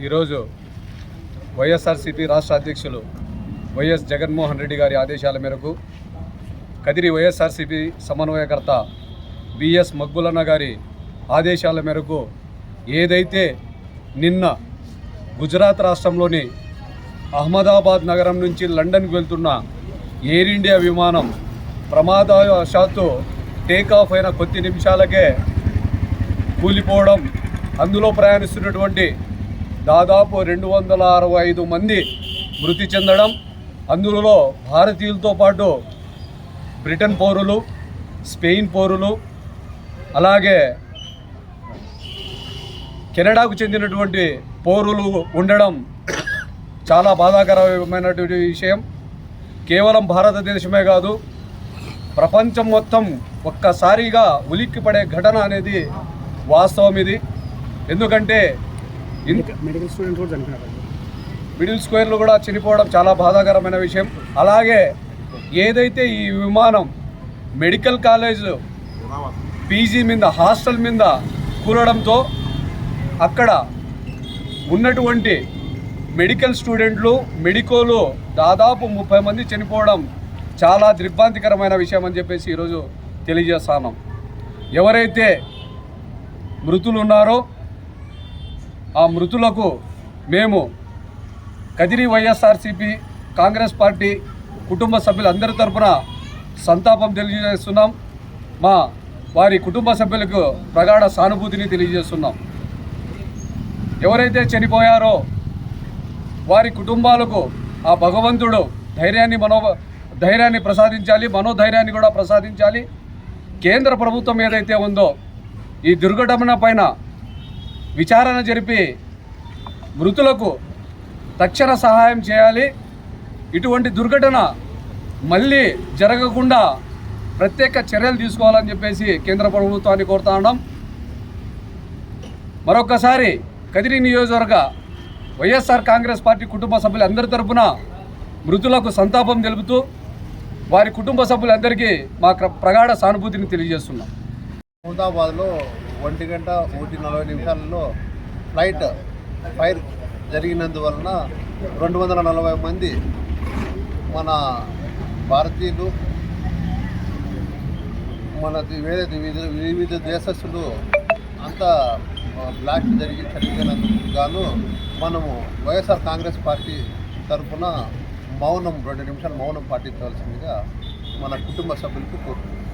ఈరోజు వైఎస్ఆర్సీపీ రాష్ట్ర అధ్యక్షులు వైఎస్ జగన్మోహన్ రెడ్డి గారి ఆదేశాల మేరకు కదిరి వైఎస్ఆర్సీపీ సమన్వయకర్త బిఎస్ మగ్గులన్న గారి ఆదేశాల మేరకు ఏదైతే నిన్న గుజరాత్ రాష్ట్రంలోని అహ్మదాబాద్ నగరం నుంచి లండన్కి వెళ్తున్న ఎయిర్ ఇండియా విమానం ప్రమాదవశాత్తు టేకాఫ్ అయిన కొద్ది నిమిషాలకే కూలిపోవడం అందులో ప్రయాణిస్తున్నటువంటి దాదాపు రెండు వందల అరవై ఐదు మంది మృతి చెందడం అందులో భారతీయులతో పాటు బ్రిటన్ పౌరులు స్పెయిన్ పౌరులు అలాగే కెనడాకు చెందినటువంటి పౌరులు ఉండడం చాలా బాధాకరమైనటువంటి విషయం. కేవలం భారతదేశమే కాదు ప్రపంచం మొత్తం ఒక్కసారిగా ఉలిక్కిపడే ఘటన అనేది వాస్తవం ఇది. ఎందుకంటే మెడికల్ స్టూడెంట్ కూడా మిడిల్ స్క్వేర్లు కూడా చనిపోవడం చాలా బాధాకరమైన విషయం. అలాగే ఏదైతే ఈ విమానం మెడికల్ కాలేజ్ పీజీ మీద హాస్టల్ మీద కూలడంతో అక్కడ ఉన్నటువంటి మెడికల్ స్టూడెంట్లు మెడికోలు దాదాపు ముప్పై మంది చనిపోవడం చాలా దిగ్భాంతికరమైన విషయం అని చెప్పేసి ఈరోజు తెలియజేస్తాను. ఎవరైతే మృతులు ఉన్నారో ఆ మృతులకు మేము కదిరి వైఎస్ఆర్సీపీ కాంగ్రెస్ పార్టీ కుటుంబ సభ్యులందరి తరపున సంతాపం తెలియజేస్తున్నాం. మా వారి కుటుంబ సభ్యులకు ప్రగాఢ సానుభూతిని తెలియజేస్తున్నాం. ఎవరైతే చనిపోయారో వారి కుటుంబాలకు ఆ భగవంతుడు ధైర్యాన్ని మనో ధైర్యాన్ని ప్రసాదించాలి మనోధైర్యాన్ని కూడా ప్రసాదించాలి. కేంద్ర ప్రభుత్వం ఏదైతే ఉందో ఈ దుర్ఘటన పైన విచారణ జరిపి మృతులకు తక్షణ సహాయం చేయాలి. ఇటువంటి దుర్ఘటన మళ్ళీ జరగకుండా ప్రత్యేక చర్యలు తీసుకోవాలని చెప్పేసి కేంద్ర ప్రభుత్వాన్ని కోరుతా ఉన్నాం. మరొకసారి కదిరి నియోజకవర్గ వైఎస్ఆర్ కాంగ్రెస్ పార్టీ కుటుంబ సభ్యులందరి తరపున మృతులకు సంతాపం తెలుపుతూ వారి కుటుంబ సభ్యులందరికీ మా ప్రగాఢ సానుభూతిని తెలియజేస్తున్నాం. అహ్మదాబాద్లో ఒంటి గంట ఒకటి నలభై నిమిషాలలో ఫ్లైట్ ఫైర్ జరిగినందువలన రెండు వందల నలభై మంది మన భారతీయులు మన వేరే వివిధ వివిధ దేశస్తులు అంతా బ్లాక్ జరిగి చనిపోయినందుకు గాను మనము వైఎస్ఆర్ కాంగ్రెస్ పార్టీ తరఫున మౌనం రెండు నిమిషాలు మౌనం పాటించవలసిందిగా మన కుటుంబ సభ్యులకు కోరుతున్నాం